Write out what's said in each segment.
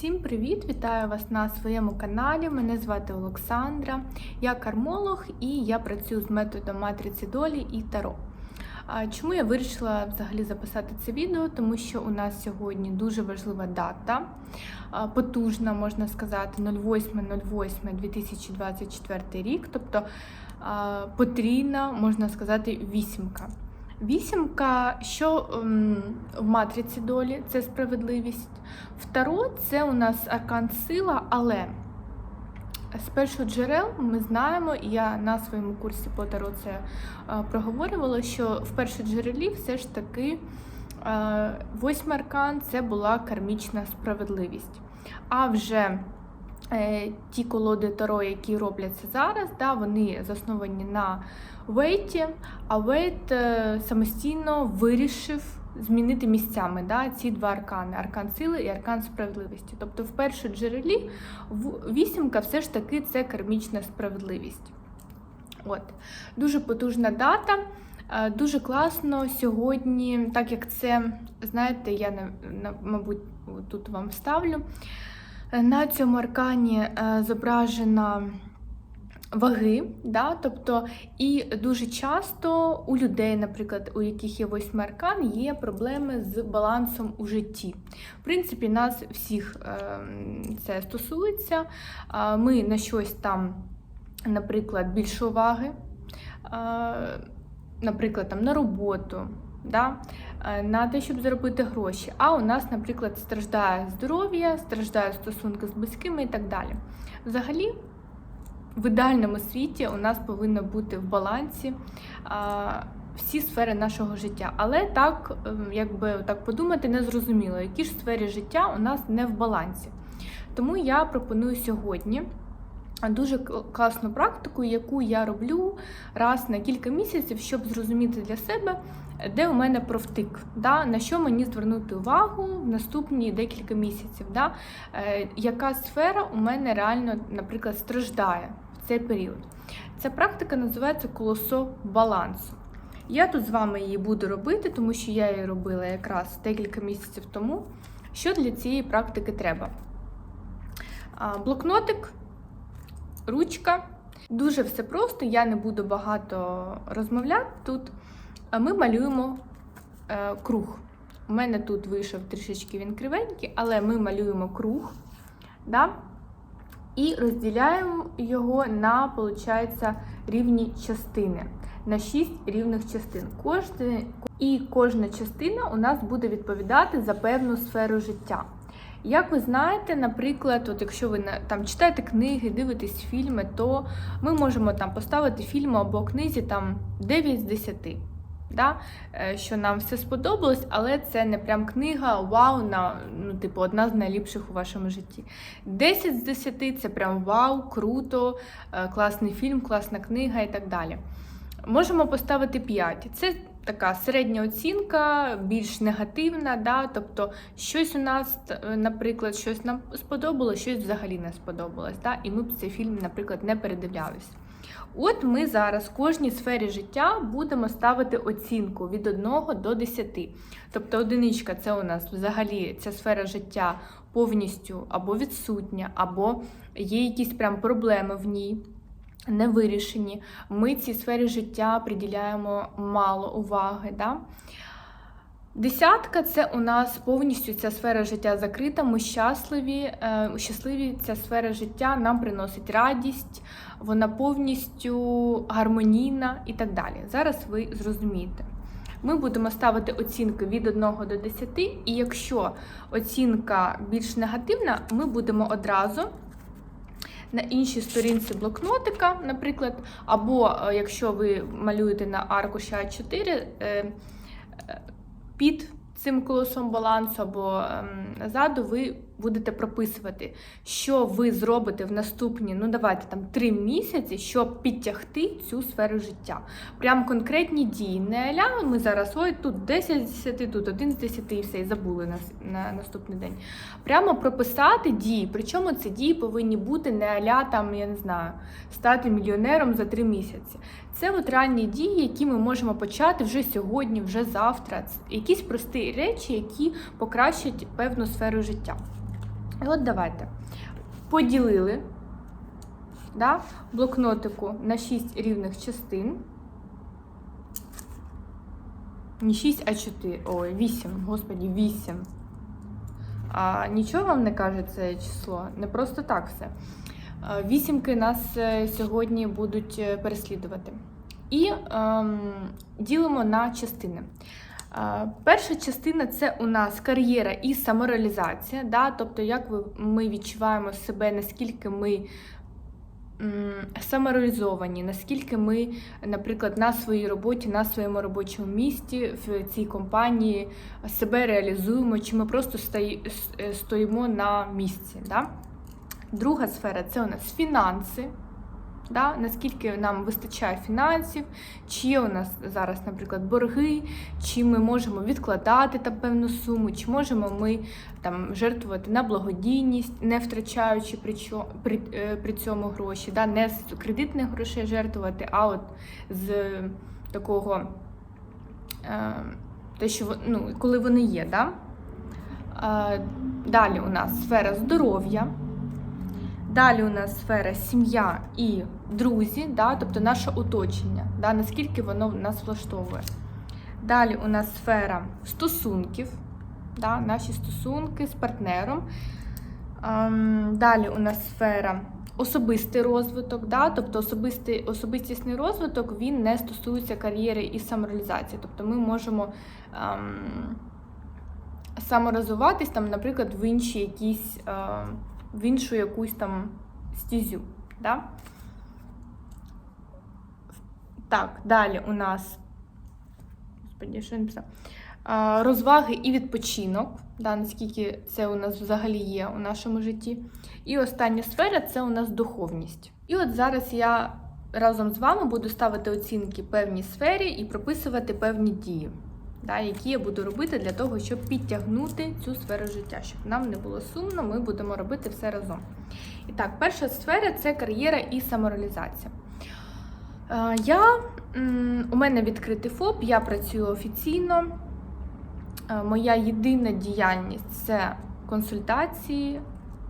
Всім привіт! Вітаю вас на своєму каналі. Мене звати Олександра. Я кармолог і я працюю з методом матриці долі і таро. Чому я вирішила взагалі записати це відео? Тому що у нас сьогодні дуже важлива дата, потужна, можна сказати, 08.08.2024 рік, тобто потрійна, можна сказати, вісімка. Вісімка, що ем, в матриці долі це справедливість. Второ це у нас аркан сила, але з першого джерел ми знаємо, і я на своєму курсі по таро це е, проговорювала, що в першому джерелі все ж таки е, восьмий аркан це була кармічна справедливість. А вже ті колоди Таро, які робляться зараз, да, вони засновані на Вейті, а Вейт е, самостійно вирішив змінити місцями да, ці два аркани аркан сили і аркан справедливості. Тобто, в першому джерелі вісімка все ж таки це кармічна справедливість. От. Дуже потужна дата. Е, Дуже класно сьогодні, так як це, знаєте, я мабуть тут вам вставлю. На цьому аркані е, зображена ваги, да? тобто, і дуже часто у людей, наприклад, у яких є восьмий аркан, є проблеми з балансом у житті. В принципі, нас всіх е, це стосується. Ми на щось там, наприклад, більше уваги, е, наприклад, там, на роботу. Да? Е, На те, щоб заробити гроші. А у нас, наприклад, страждає здоров'я, страждають стосунки з близькими і так далі. Взагалі, в ідеальному світі у нас повинно бути в балансі а, всі сфери нашого життя. Але так, ем, якби так подумати, не зрозуміло, які ж сфери життя у нас не в балансі. Тому я пропоную сьогодні дуже класну практику, яку я роблю раз на кілька місяців, щоб зрозуміти для себе, де у мене провтик, да? на що мені звернути увагу в наступні декілька місяців. Да? Е, яка сфера у мене реально, наприклад, страждає в цей період. Ця практика називається колосо балансу. Я тут з вами її буду робити, тому що я її робила якраз декілька місяців тому. Що для цієї практики треба? Блокнотик, ручка. Дуже все просто, я не буду багато розмовляти тут. Ми малюємо е, круг. У мене тут вийшов трішечки він кривенький, але ми малюємо круг. Да? І розділяємо його на, виходить, рівні частини. На 6 рівних частин. Кожне, і кожна частина у нас буде відповідати за певну сферу життя. Як ви знаєте, наприклад, от якщо ви там читаєте книги, дивитесь фільми, то ми можемо там поставити фільму або книзі там 9 з 10. Да? Е, Що нам все сподобалось, але це не прям книга, вау, на, ну, типу, одна з найліпших у вашому житті. 10 з 10 це прям вау, круто, е, класний фільм, класна книга і так далі. Можемо поставити 5. Це така середня оцінка, більш негативна, да? тобто щось у нас, е, наприклад, щось нам сподобалось, щось взагалі не сподобалось. Да? І ми б цей фільм, наприклад, не передивлялись. От ми зараз в кожній сфері життя будемо ставити оцінку від 1 до 10. Тобто одиничка це у нас взагалі ця сфера життя повністю або відсутня, або є якісь прям проблеми в ній. Не вирішені. Ми цій сфері життя приділяємо мало уваги. Да? Десятка це у нас повністю ця сфера життя закрита. Ми щасливі, е, щасливі. Ця сфера життя нам приносить радість, вона повністю гармонійна і так далі. Зараз ви зрозумієте. Ми будемо ставити оцінки від 1 до 10, і якщо оцінка більш негативна, ми будемо одразу на іншій сторінці блокнотика, наприклад, або е, якщо ви малюєте на аркуші А4, е, е, під цим колосом балансу або ем, ззаду ви будете прописувати, що ви зробите в наступні, ну давайте там три місяці, щоб підтягти цю сферу життя. Прям конкретні дії. Не аля, ми зараз ой, тут 10 з 10, тут 1 з 10 і все, і забули на, на наступний день. Прямо прописати дії. Причому ці дії повинні бути не аля там, я не знаю, стати мільйонером за три місяці. Це от реальні дії, які ми можемо почати вже сьогодні, вже завтра. Це якісь прості речі, які покращать певну сферу життя. І от давайте поділили да, блокнотику на 6 рівних частин. Не 6, а 4. Ой, 8, господі, 8. А нічого вам не каже це число? Не просто так все. Вісімки нас е, сьогодні будуть е, переслідувати. І ем, ділимо на частини. Е, Перша частина це у нас кар'єра і самореалізація. Да? Тобто, як ми відчуваємо себе, наскільки ми самореалізовані, наскільки ми, наприклад, на своїй роботі, на своєму робочому місці, в цій компанії себе реалізуємо, чи ми просто е, стоїмо на місці. Да? Друга сфера це у нас фінанси. Да? Наскільки нам вистачає фінансів, чи є у нас зараз, наприклад, борги, чи ми можемо відкладати там певну суму, чи можемо ми там жертвувати на благодійність, не втрачаючи при, при, е, при цьому гроші, да? не з кредитних грошей жертвувати, а от з такого, е, те, що ну, коли вони є. Да? Е, далі у нас сфера здоров'я. Далі у нас сфера сім'я і друзі, да, тобто наше оточення, да, наскільки воно нас влаштовує. Далі у нас сфера стосунків, да, наші стосунки з партнером. Ем, далі у нас сфера особистий розвиток, да, тобто особистий, особистісний розвиток він не стосується кар'єри і самореалізації. Тобто ми можемо ем, саморозвиватись, там, наприклад, в інші якісь. Ем, в іншу якусь там стізю. Да? Так, далі у нас Господи, що? А, розваги і відпочинок, да, наскільки це у нас взагалі є у нашому житті. І остання сфера це у нас духовність. І от зараз я разом з вами буду ставити оцінки певній сфері і прописувати певні дії да, які я буду робити для того, щоб підтягнути цю сферу життя, щоб нам не було сумно, ми будемо робити все разом. І так, перша сфера це кар'єра і самореалізація. Е, Я, у мене відкритий ФОП, я працюю офіційно. Е, Моя єдина діяльність це консультації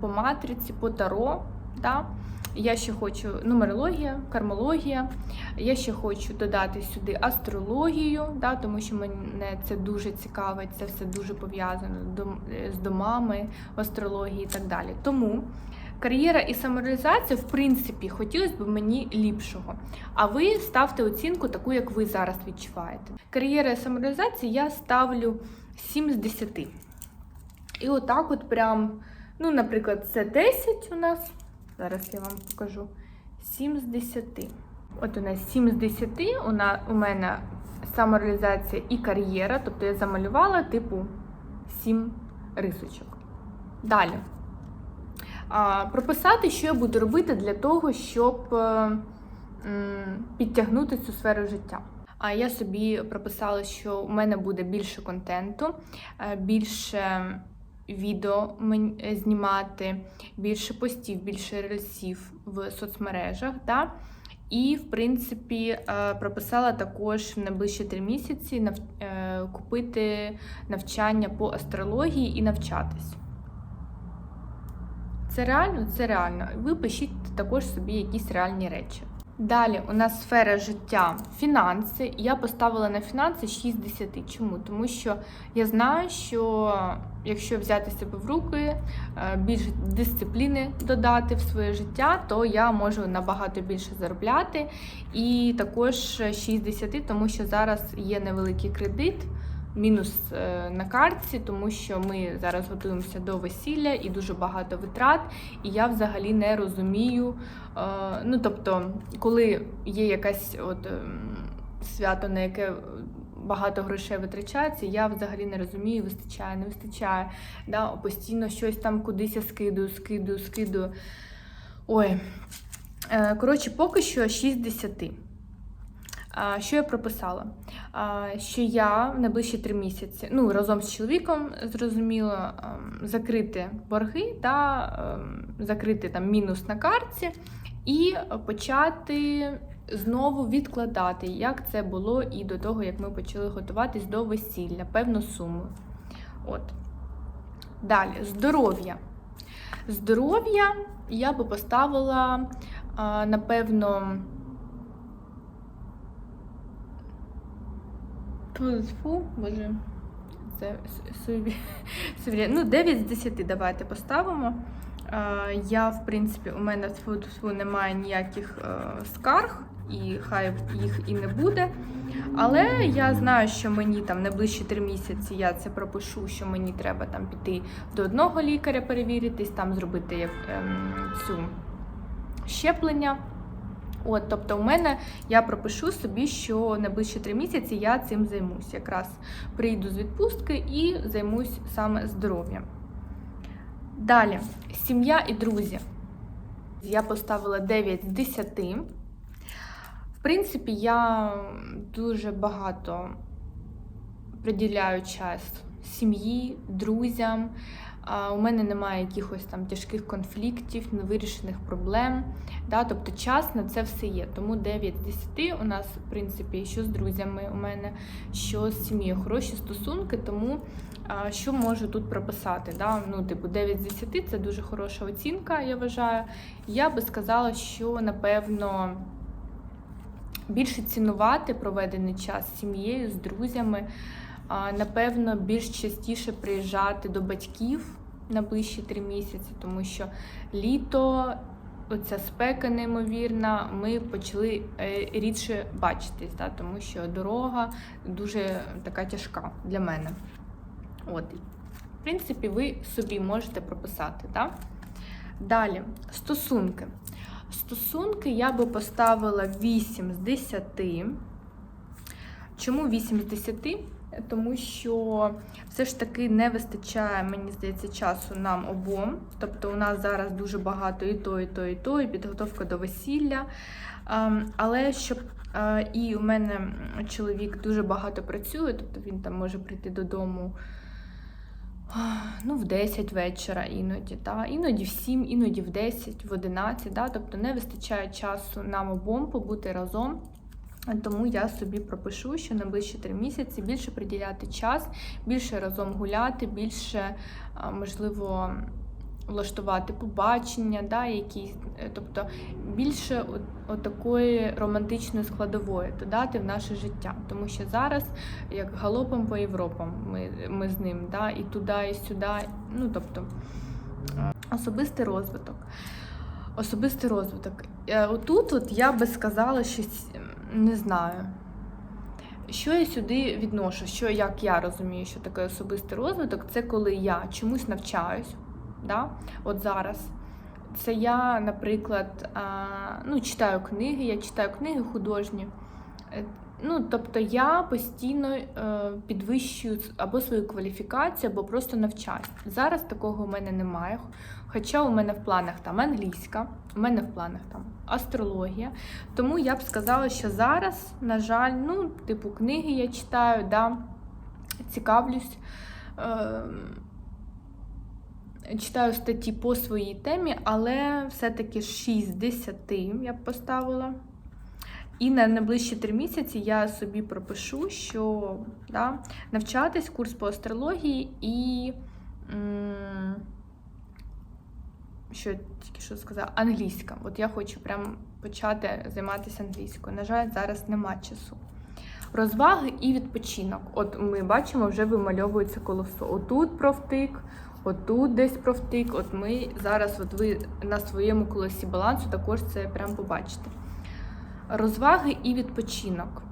по матриці, по таро. Да? Я ще хочу нумерологія, кармологія. Я ще хочу додати сюди астрологію, да, тому що мене це дуже цікавить, це все дуже пов'язано е, з домами, в астрології і так далі. Тому кар'єра і самореалізація, в принципі, хотілося б мені ліпшого. А ви ставте оцінку таку, як ви зараз відчуваєте. Кар'єра і самореалізація я ставлю 7 з 10. І отак, от прям, ну, наприклад, це 10 у нас. Зараз я вам покажу. 7 з 10. От у нас 7 з 10, у, на, у мене самореалізація і кар'єра, тобто я замалювала типу 7 рисочок. Далі. А, прописати, що я буду робити для того, щоб е, м, підтягнути цю сферу життя. А я собі прописала, що у мене буде більше контенту, е, більше відео е, знімати, більше постів, більше рельсів в соцмережах. Да? І, в принципі, е, прописала також в найближчі три місяці нав... е, купити навчання по астрології і навчатись. Це реально? Це реально. Ви пишіть також собі якісь реальні речі. Далі у нас сфера життя фінанси. Я поставила на фінанси 6 з 10. Чому? Тому що я знаю, що якщо взяти себе в руки, е, більше дисципліни додати в своє життя, то я можу набагато більше заробляти. І також 6 з 10, тому що зараз є невеликий кредит. Мінус е, на картці, тому що ми зараз готуємося до весілля і дуже багато витрат. І я взагалі не розумію. е, Ну тобто, коли є якась от ем, свято, на яке багато грошей витрачається, я взагалі не розумію, вистачає, не вистачає. Да? Постійно щось там кудись я скидую, скидую, скидую. Ой. Е, Коротше, поки що 6 10. Що я прописала? Що я в найближчі три місяці, ну разом з чоловіком, зрозуміло, ем, закрити борги та ем, закрити там мінус на картці і почати знову відкладати, як це було і до того, як ми почали готуватись до весілля, певну суму. От. Далі, здоров'я. Здоров'я я би поставила, а, напевно, Фу, боже, це собі. Ну, 9 з 10 давайте поставимо. Я, в принципі, у мене немає ніяких е, скарг, і хай їх і не буде. Але я знаю, що мені там найближчі три місяці я це пропишу, що мені треба там піти до одного лікаря перевіритись, там зробити як, ем, цю щеплення. От, тобто, у мене я пропишу собі, що найближчі три місяці я цим займусь. Якраз прийду з відпустки і займусь саме здоров'ям. Далі, сім'я і друзі. Я поставила 9 з 10. В принципі, я дуже багато приділяю час сім'ї, друзям. У мене немає якихось там тяжких конфліктів, невирішених проблем. Да? Тобто час на це все є. Тому 9 з 10 у нас, в принципі, що з друзями у мене, що з сім'єю, хороші стосунки, тому що можу тут прописати? Да? Ну, типу, 9 з 10 це дуже хороша оцінка, я вважаю. Я би сказала, що напевно більше цінувати проведений час з сім'єю, з друзями. Напевно, більш частіше приїжджати до батьків на ближчі три місяці, тому що літо, оця спека неймовірна, ми почали е, рідше бачитись, да, тому що дорога дуже така тяжка для мене. От. В принципі, ви собі можете прописати. Да? Далі, стосунки. Стосунки я би поставила 8 з 10. Чому 8 з 10? Тому що все ж таки не вистачає, мені здається, часу нам обом. Тобто у нас зараз дуже багато і то, і то, і то, і підготовка до весілля. Ем, Але щоб е, і у мене чоловік дуже багато працює, тобто він там може прийти додому ну, в 10 вечора іноді, та? іноді в 7, іноді в 10, в 11. Та? Тобто не вистачає часу нам обом побути разом. Тому я собі пропишу, що на ближчі три місяці більше приділяти час, більше разом гуляти, більше, можливо, влаштувати побачення, да, якісь, е, тобто більше от, такої романтичної складової додати в наше життя. Тому що зараз, як галопом по Європам, ми, ми з ним, да, і туди, і сюди. Ну, тобто, особистий розвиток. Особистий розвиток. Е, Отут от я би сказала, що с- не знаю. Що я сюди відношу? Що як я розумію, що таке особистий розвиток, це коли я чомусь навчаюсь. Да? От зараз. Це я, наприклад, ну, читаю книги, я читаю книги художні. Е, Ну, тобто я постійно е, підвищую або свою кваліфікацію, або просто навчаюсь. Зараз такого у мене немає. Хоча у мене в планах там англійська, у мене в планах там астрологія. Тому я б сказала, що зараз, на жаль, ну, типу, книги я читаю, да, цікавлюсь. Читаю статті по своїй темі, але все-таки 6 з 10 я б поставила. І на найближчі три місяці я собі пропишу, що да, навчатись курс по астрології і м, що тільки що сказала, англійська. От я хочу прям почати займатися англійською. На жаль, зараз нема часу. Розваги і відпочинок. От ми бачимо, вже вимальовується колесо. Отут провтик, отут десь провтик. От ми зараз, от ви на своєму колесі балансу також це прям побачите. Розваги і відпочинок.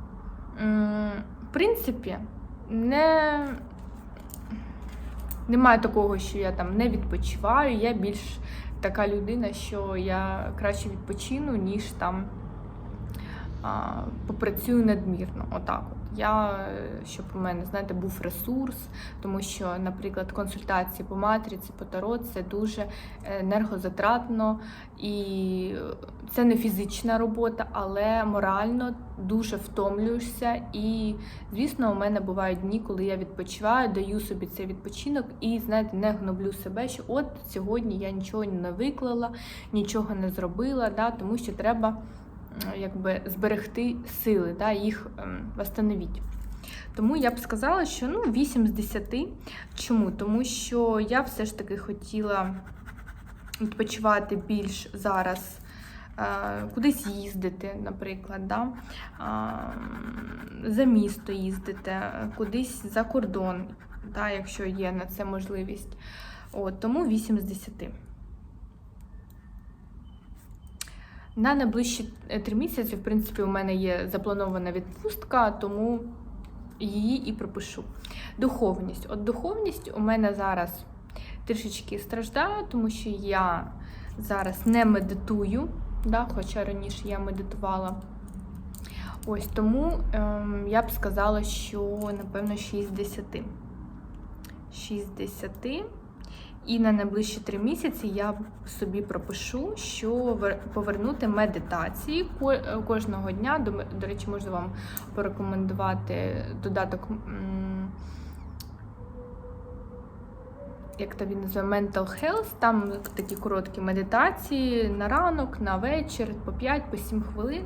В принципі, не... немає такого, що я там не відпочиваю. Я більш така людина, що я краще відпочину, ніж там а, попрацюю надмірно. Отак от. Я, е, щоб у мене, знаєте, був ресурс, тому що, наприклад, консультації по матриці, по таро це дуже енергозатратно і це не фізична робота, але морально дуже втомлюєшся. І, звісно, у мене бувають дні, коли я відпочиваю, даю собі цей відпочинок і, знаєте, не гноблю себе, що от сьогодні я нічого не виклала, нічого не зробила, да, тому що треба якби зберегти сили, да, їх ем, восстановити. Тому я б сказала, що ну, 8 з 10. Чому? Тому що я все ж таки хотіла відпочивати більш зараз, е, кудись їздити, наприклад, да? за місто їздити, кудись за кордон, да, якщо є на це можливість. От, тому 8 з 10. На найближчі е, три місяці, в принципі, у мене є запланована відпустка, тому її і пропишу. Духовність. От духовність у мене зараз трішечки страждає, тому що я зараз не медитую, да, хоча раніше я медитувала. Ось тому ем, я б сказала, що напевно 6 з 10. 6 з 10. І на найближчі три місяці я собі пропишу, що повернути медитації е, кожного дня. До, речі, можу вам порекомендувати додаток. Як то він називає Mental Health, там такі короткі медитації на ранок, на вечір, по 5-7 хвилин.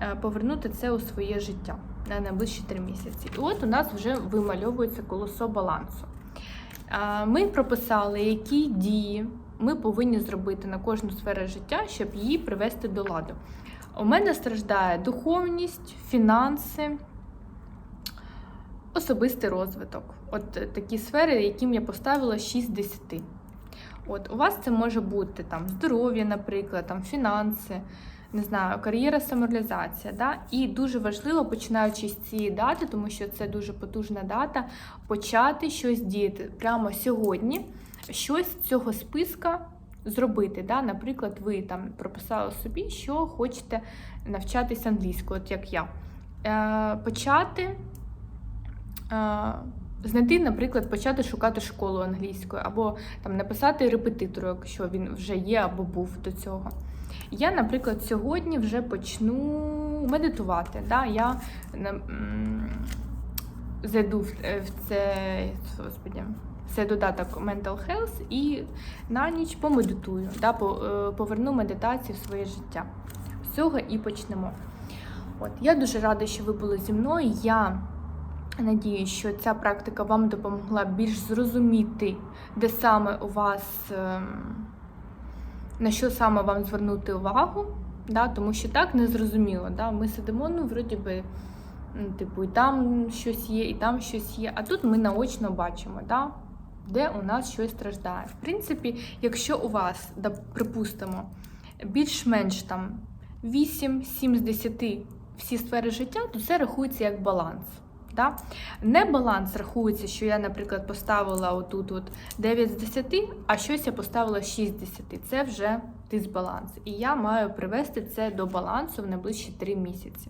Е, Повернути це у своє життя на найближчі три місяці. І от у нас вже вимальовується колесо балансу. Ми прописали, які дії ми повинні зробити на кожну сферу життя, щоб її привести до ладу. У мене страждає духовність, фінанси, особистий розвиток. От е, такі сфери, яким я поставила 6 з 10. От у вас це може бути там здоров'я, наприклад, там фінанси, не знаю, кар'єра, самореалізація. Да? І дуже важливо, починаючи з цієї дати, тому що це дуже потужна дата, почати щось діяти прямо сьогодні, щось з цього списка зробити. Да? Наприклад, ви там прописали собі, що хочете навчатися англійською, от як я. Е, почати. Е, Знайти, наприклад, почати шукати школу англійською, або там написати репетитору, якщо він вже є або був до цього. Я, наприклад, сьогодні вже почну медитувати. Да? Я зайду в, е, в це, господі, це додаток Mental Health і на ніч помедитую, да? е, поверну медитацію в своє життя. З цього і почнемо. От, я дуже рада, що ви були зі мною. Я надіюсь, що ця практика вам допомогла більш зрозуміти, де саме у вас. ем, на що саме вам звернути увагу, да, тому що так не зрозуміло. Да? Ми сидимо, ну, вроді би, типу, і там щось є, і там щось є. А тут ми наочно бачимо, да? де у нас щось страждає. В принципі, якщо у вас, да, припустимо, більш-менш там 8-7 з 10 всі сфери життя, то це рахується як баланс. Да? Не баланс рахується, що я, наприклад, поставила отут от 9 з 10, а щось я поставила 6 з 10. Це вже дисбаланс. І я маю привести це до балансу в найближчі 3 місяці.